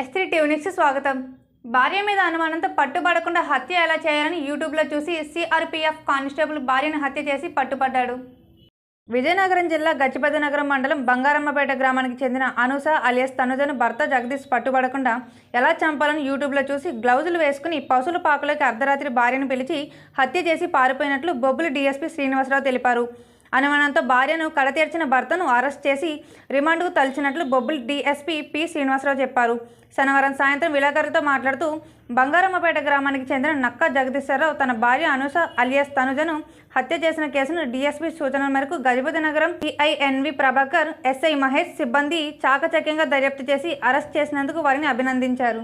ఎస్త్రీ టీవీనిక్స్ స్వాగతం. భార్య మీద అనుమానంతో పట్టుబడకుండా హత్య ఎలా చేయాలని యూట్యూబ్లో చూసి సిఆర్పిఎఫ్ కానిస్టేబుల్ భార్యను హత్య చేసి పట్టుబడ్డాడు విజయనగరం జిల్లా గచ్చిపతి నగరం మండలం బంగారమ్మపేట గ్రామానికి చెందిన అనూస అలియాస్ తనుజను భర్త జగదీష్ పట్టుబడకుండా ఎలా చంపాలని యూట్యూబ్లో చూసి గ్లౌజులు వేసుకుని పశువుల పాకలోకి అర్ధరాత్రి భార్యను పిలిచి హత్య చేసి పారిపోయినట్లు బొబ్బులు డీఎస్పీ శ్రీనివాసరావు తెలిపారు. అనుమానంతో భార్యను కడతీర్చిన భర్తను అరెస్ట్ చేసి రిమాండ్కు తలిచినట్లు బొబ్బుల్ డీఎస్పీ పి శ్రీనివాసరావు చెప్పారు. శనివారం సాయంత్రం విలేకరులతో మాట్లాడుతూ బంగారమ్మపేట గ్రామానికి చెందిన నక్క జగదీశ్వరరావు తన భార్య అనుష అలియాస్ తనుజను హత్య చేసిన కేసును డీఎస్పీ సూచనల మేరకు గజపతి నగరం పిఐఎన్వి ప్రభాకర్ ఎస్ఐ మహేష్ సిబ్బంది చాకచక్యంగా దర్యాప్తు చేసి అరెస్ట్ చేసినందుకు వారిని అభినందించారు.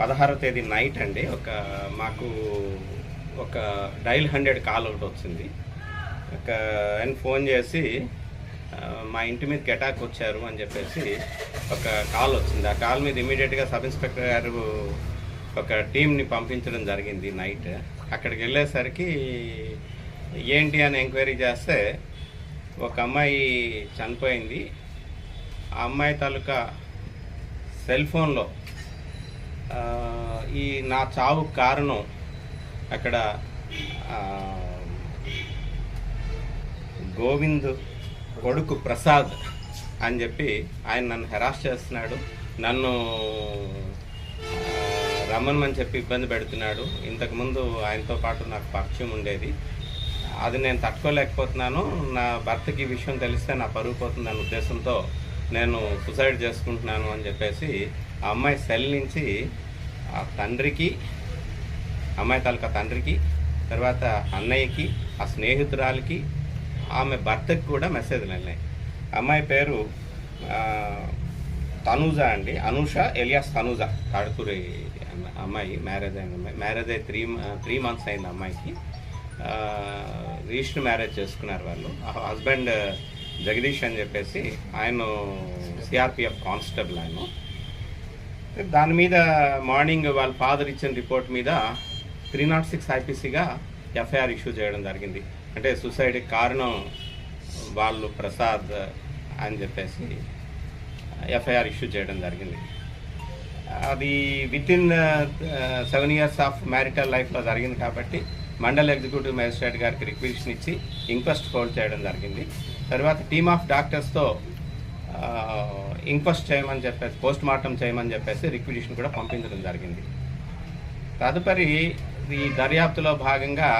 పదహారో తేదీ నైట్ అండి. ఒక మాకు ఒక డైల్ హండ్రెడ్ కాల్ ఒకటి వచ్చింది. ఒక ఆయన ఫోన్ చేసి మా ఇంటి మీదకి అటాక్ వచ్చారు అని చెప్పేసి ఒక కాల్ వచ్చింది. ఆ కాల్ మీద ఇమీడియట్గా సబ్ ఇన్స్పెక్టర్ గారు ఒక టీంని పంపించడం జరిగింది నైట్. అక్కడికి వెళ్ళేసరికి ఏంటి అని ఎంక్వైరీ చేస్తే ఒక అమ్మాయి చనిపోయింది. ఆ అమ్మాయి తాలూకా సెల్ ఫోన్లో ఈ నా చావు కారణం అక్కడ గోవింద్ కొడుకు ప్రసాద్ అని చెప్పి ఆయన నన్ను హెరాస్ చేస్తున్నాడు. నన్ను ఆ, రమ్మనమని చెప్పి ఇబ్బంది పెడుతున్నాడు. ఇంతకుముందు ఆయనతో పాటు నాకు పరిచయం ఉండేది. అది నేను తట్టుకోలేకపోతున్నాను. నా భర్తకి ఈ విషయం తెలిస్తే నా పరుగు పోతుందన్న ఉద్దేశంతో నేను సుసైడ్ చేసుకుంటున్నాను అని చెప్పేసి ఆ అమ్మాయి సెల్ నుంచి ఆ తండ్రికి అమ్మాయి తాలూకా తండ్రికి తర్వాత అన్నయ్యకి ఆ స్నేహితురాలకి ఆమె భర్తకి కూడా మెసేజ్లు వెళ్ళినాయి. అమ్మాయి పేరు తనూజ అండి. అనూష ఎలియాస్ తనూజ. తాడుతూరి అమ్మాయి మ్యారేజ్ అయిన అమ్మాయి. మ్యారేజ్ అయ్యి త్రీ త్రీ మంత్స్ అయింది అమ్మాయికి. రిజిస్టర్ మ్యారేజ్ చేసుకున్నారు వాళ్ళు. హస్బెండ్ జగదీష్ అని చెప్పేసి ఆయన సిఆర్పిఎఫ్ కానిస్టేబుల్ ఆయన దాని మీద మార్నింగ్ వాళ్ళ ఫాదర్ ఇచ్చిన రిపోర్ట్ మీద త్రీ నాట్ సిక్స్ ఐపీసీగా ఎఫ్ఐఆర్ ఇష్యూ చేయడం జరిగింది. అంటే సూసైడ్కి కారణం వాళ్ళు ప్రసాద్ అని చెప్పేసి ఎఫ్ఐఆర్ ఇష్యూ చేయడం జరిగింది. అది within seven years of marital లైఫ్లో జరిగింది కాబట్టి మండల్ ఎగ్జిక్యూటివ్ మేజిస్ట్రేట్ గారికి రిక్వెషన్ ఇచ్చి ఇంక్వెస్ట్ హోల్డ్ చేయడం జరిగింది. తర్వాత టీమ్ ఆఫ్ డాక్టర్స్తో ఇంక్వెస్ట్ చేయమని చెప్పేసి పోస్ట్ మార్టం చేయమని చెప్పేసి రిక్విజిషన్ కూడా పంపించడం జరిగింది. తదుపరి ఈ దర్యాప్తులో భాగంగా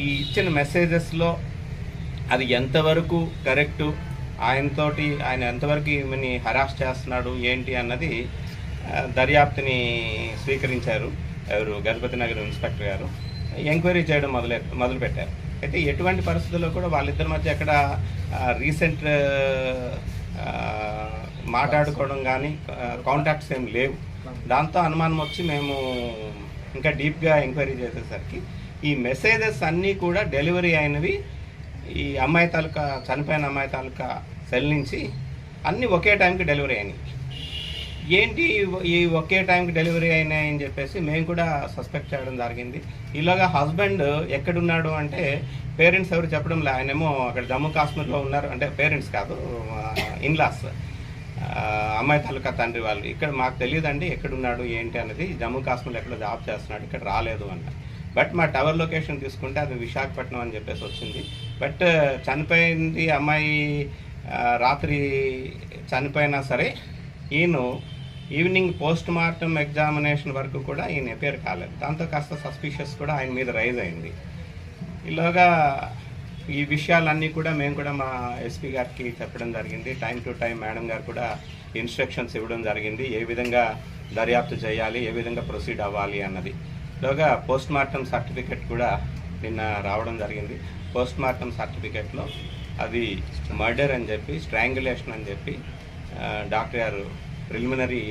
ఈ ఇచ్చిన మెసేజెస్లో అది ఎంతవరకు కరెక్టు ఆయనతోటి ఆయన ఎంతవరకు ఈమెని హరాస్ చేస్తున్నాడు ఏంటి అన్నది దర్యాప్తుని స్వీకరించారు ఎవరు గజపతి నగర్ ఇన్స్పెక్టర్ గారు. ఎంక్వైరీ చేయడం మొదలె మొదలుపెట్టారు. అయితే ఎటువంటి పరిస్థితుల్లో కూడా వాళ్ళిద్దరి మధ్య ఎక్కడ రీసెంట్ మాట్లాడుకోవడం కానీ కాంటాక్ట్స్ ఏం లేవు. దాంతో అనుమానం వచ్చి మేము ఇంకా డీప్గా ఎంక్వైరీ చేసేసరికి ఈ మెసేజెస్ అన్నీ కూడా డెలివరీ అయినవి ఈ అమ్మాయి తాలూకా చనిపోయిన అమ్మాయి తాలూకా సెల్ నుంచి అన్నీ ఒకే టైంకి డెలివరీ అయినాయి. ఏంటి ఈ ఒకే టైంకి డెలివరీ అయినాయని చెప్పేసి మేము కూడా సస్పెక్ట్ చేయడం జరిగింది. ఇలాగా హస్బెండ్ ఎక్కడున్నాడు అంటే పేరెంట్స్ ఎవరు చెప్పడం లే ఆయనేమో అక్కడ జమ్మూ కాశ్మీర్లో ఉన్నారు. అంటే పేరెంట్స్ కాదు ఇన్లాస్. అమ్మాయి తాలూకా తండ్రి వాళ్ళు ఇక్కడ మాకు తెలియదండి ఎక్కడున్నాడు ఏంటి అనేది. జమ్మూ కాశ్మీర్లో ఎక్కడ జాబ్ చేస్తున్నాడు ఇక్కడ రాలేదు అన్న. బట్ మా టవర్ లొకేషన్ తీసుకుంటే అది విశాఖపట్నం అని చెప్పేసి వచ్చింది. బట్ చనిపోయింది అమ్మాయి రాత్రి చనిపోయినా సరే ఈయన ఈవినింగ్ పోస్ట్ మార్టం ఎగ్జామినేషన్ వరకు కూడా ఈయన ఎపేర్ కాలేదు. దాంతో కాస్త సస్పిషియస్ కూడా ఆయన మీద రైజ్ అయింది. ఈలోగా ఈ విషయాలన్నీ కూడా మేము కూడా మా ఎస్పీ గారికి చెప్పడం జరిగింది. టైం టు టైం మేడం గారు కూడా ఇన్స్ట్రక్షన్స్ ఇవ్వడం జరిగింది. ఏ విధంగా దర్యాప్తు చేయాలి ఏ విధంగా ప్రొసీడ్ అవ్వాలి అన్నది. లోగా పోస్ట్ మార్టం సర్టిఫికెట్ కూడా నిన్న రావడం జరిగింది. పోస్ట్ మార్టం సర్టిఫికెట్లో అది మర్డర్ అని చెప్పి స్ట్రాంగులేషన్ అని చెప్పి డాక్టర్ గారు ప్రిలిమినరీ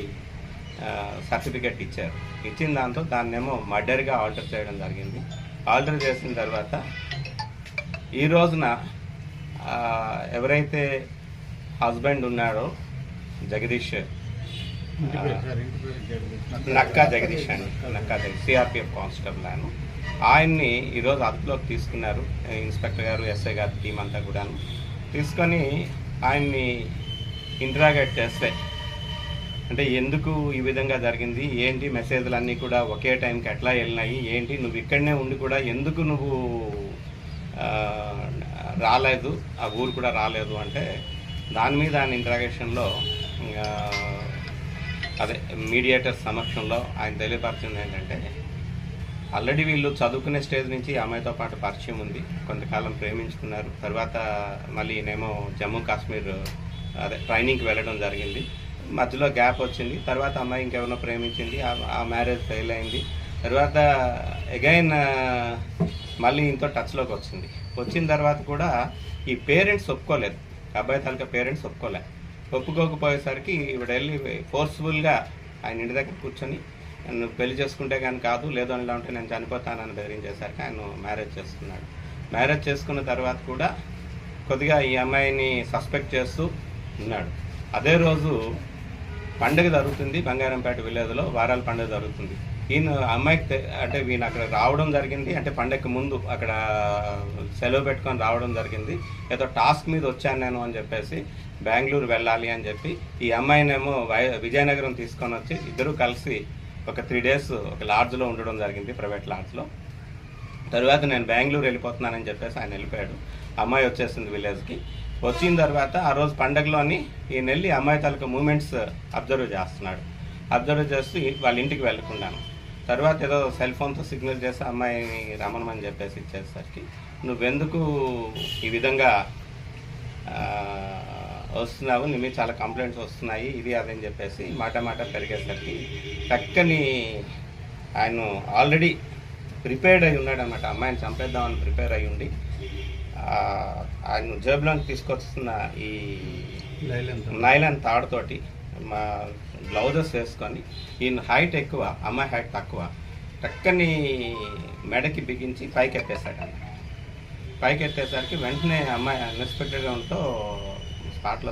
సర్టిఫికెట్ ఇచ్చారు. ఇచ్చిన దాంతో దాన్నేమో మర్డర్గా ఆల్టర్ చేయడం జరిగింది. ఆల్టర్ చేసిన తర్వాత ఈ రోజున ఎవరైతే హస్బెండ్ ఉన్నాడో జగదీష్ నక్కా జగదీష్ అండి నక్కా జగదీష్ సిఆర్పిఎఫ్ కానిస్టేబుల్ ఆయన. ఆయన్ని ఈరోజు అదుపులోకి తీసుకున్నారు ఇన్స్పెక్టర్ గారు ఎస్ఐ గారు టీం అంతా కూడాను. తీసుకొని ఆయన్ని ఇంటరాగేట్ చేస్తే అంటే ఎందుకు ఈ విధంగా జరిగింది ఏంటి మెసేజ్లు అన్నీ కూడా ఒకే టైంకి ఎట్లా వెళ్ళినాయి ఏంటి నువ్వు ఇక్కడనే ఉండి కూడా ఎందుకు నువ్వు రాలేదు. ఆ ఊరు కూడా రాలేదు అంటే దాని మీద ఆయన ఇంటరాగేషన్లో అదే మీడియేటర్ సమక్షంలో ఆయన తెలియపరిచింది ఏంటంటే ఆల్రెడీ వీళ్ళు చదువుకునే స్టేజ్ నుంచి ఈ అమ్మాయితో పాటు పరిచయం ఉంది. కొంతకాలం ప్రేమించుకున్నారు. తర్వాత మళ్ళీ ఈయనేమో జమ్మూ కాశ్మీర్ అదే ట్రైనింగ్కి వెళ్ళడం జరిగింది. మధ్యలో గ్యాప్ వచ్చింది. తర్వాత అమ్మాయి ఇంకెవరినో ప్రేమించింది. ఆ- ఆ మ్యారేజ్ ఫెయిల్ అయింది. తర్వాత అగైన్ మళ్ళీ ఇంతో టచ్లోకి వచ్చింది. వచ్చిన తర్వాత కూడా ఈ పేరెంట్స్ ఒప్పుకోలేదు. అబ్బాయి తాలూకా పేరెంట్స్ ఒప్పుకోలేదు ఒప్పుకోకపోయేసరికి ఇవిడ వెళ్ళి ఫోర్స్ఫుల్గా ఆయన ఇంటి దగ్గర కూర్చొని నన్ను పెళ్ళి చేసుకుంటే కానీ కాదు లేదు అని ఉంటే నేను చనిపోతానని బెదిరించేసరికి ఆయన మ్యారేజ్ చేసుకున్నాడు. మ్యారేజ్ చేసుకున్న తర్వాత కూడా కొద్దిగా ఈ అమ్మాయిని సస్పెక్ట్ చేస్తూ ఉన్నాడు. అదే రోజు పండుగ జరుగుతుంది బంగారంపేట విలేజ్లో వారాల పండుగ జరుగుతుంది. ఈయన అమ్మాయికి అంటే ఈయన అక్కడ రావడం జరిగింది. అంటే పండగకి ముందు అక్కడ సెలవు పెట్టుకొని రావడం జరిగింది. ఏదో టాస్క్ మీద వచ్చాను నేను అని చెప్పేసి బెంగళూరు వెళ్ళాలి అని చెప్పి ఈ అమ్మాయినేమో వై విజయనగరం తీసుకొని వచ్చి ఇద్దరు కలిసి ఒక త్రీ డేస్ ఒక లాడ్జ్లో ఉండడం జరిగింది ప్రైవేట్ లాడ్జ్లో. తర్వాత నేను బెంగళూరు వెళ్ళిపోతున్నానని చెప్పేసి ఆయన వెళ్ళిపోయాడు. అమ్మాయి వచ్చేసింది విలేజ్కి. వచ్చిన తర్వాత ఆ రోజు పండగలోని ఈయన వెళ్ళి అమ్మాయి తాలూకా మూమెంట్స్ అబ్జర్వ్ చేస్తున్నాడు. అబ్జర్వ్ చేస్తూ వాళ్ళ ఇంటికి వెళ్ళకుండాను. తర్వాత ఏదో సెల్ ఫోన్తో సిగ్నల్ చేసి అమ్మాయిని రమ్మనమని చెప్పేసి ఇచ్చేసరికి నువ్వెందుకు ఈ విధంగా వస్తున్నావు? నీ మీద చాలా కంప్లైంట్స్ వస్తున్నాయి. ఇది అదని చెప్పేసి మాట మాట పెరిగేసరికి చక్కని ఆయన ఆల్రెడీ ప్రిపేర్డ్ అయి ఉన్నాడు అనమాట అమ్మాయిని చంపేద్దామని ప్రిపేర్ అయి ఉండి ఆయన జేబులోకి తీసుకొస్తున్న ఈ నైలాన్ తాడుతోటి మా బ్లౌజెస్ వేసుకొని ఈయన హైట్ ఎక్కువ అమ్మాయి హైట్ తక్కువ టక్కని మెడకి బిగించి పైకి ఎత్తేసాడు అన్న పైకి ఎత్తేసరికి వెంటనే అమ్మాయి అన్ఎక్స్పెక్టెడ్గా ఉంటూ స్పాట్లో